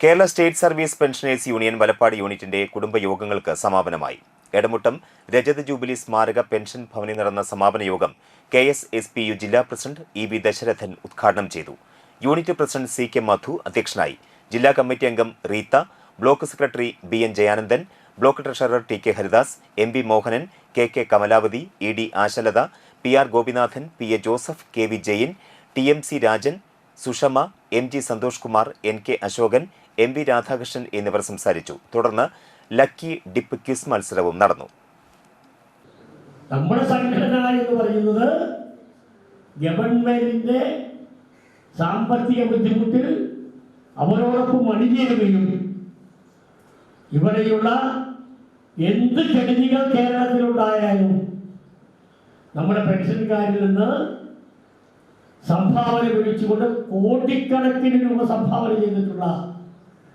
Kerala state service pensioners union Valappad യൂണിറ്റിന്റെ കുടുംബയോഗങ്ങൾക്ക് സമാപനമായി. എടമുട്ടം രജത ജൂബിലി സ്മാരക പെൻഷൻ ഭവനിൽ നടന്ന സമാപന യോഗം K S S P U ജില്ലാ പ്രസിഡന്റ് ഇ വി ദശരഥൻ ഉദ്ഘാടനം ചെയ്തു. Unit president C K Madhu അധ്യക്ഷനായി. ജില്ലാ കമ്മിറ്റി അംഗം Reetha block secretary B N Jayanandan block treasurer T K Haridas M B Mohanan K K Kamalavathi E D Ashalatha P R Gopinathan P A Joseph K V Jain T M C Rajan Sushama M G Santhosh Kumar N K Ashokan M V Radhakrishnan എന്നിവർ സംസാരിച്ചു. തുടർന്ന് lucky dip quiz മത്സരവും നടന്നു. നമ്മുടെ സംഘടന എന്ന് പറയുന്നത് ഗവൺമെന്റിന്റെ സാമ്പത്തിക ബുദ്ധിമുട്ടിൽ അവരോടൊപ്പം അണിചേരുകയും ഇവിടെയുള്ള എന്ത് കെടുതികൾ കേരളത്തിലുണ്ടായാലും നമ്മുടെ പെൻഷൻകാരിൽ നിന്ന് സംഭാവന വിളിച്ചുകൊണ്ട് കോടിക്കണക്കിന് രൂപ സംഭാവന ചെയ്തിട്ടുള്ള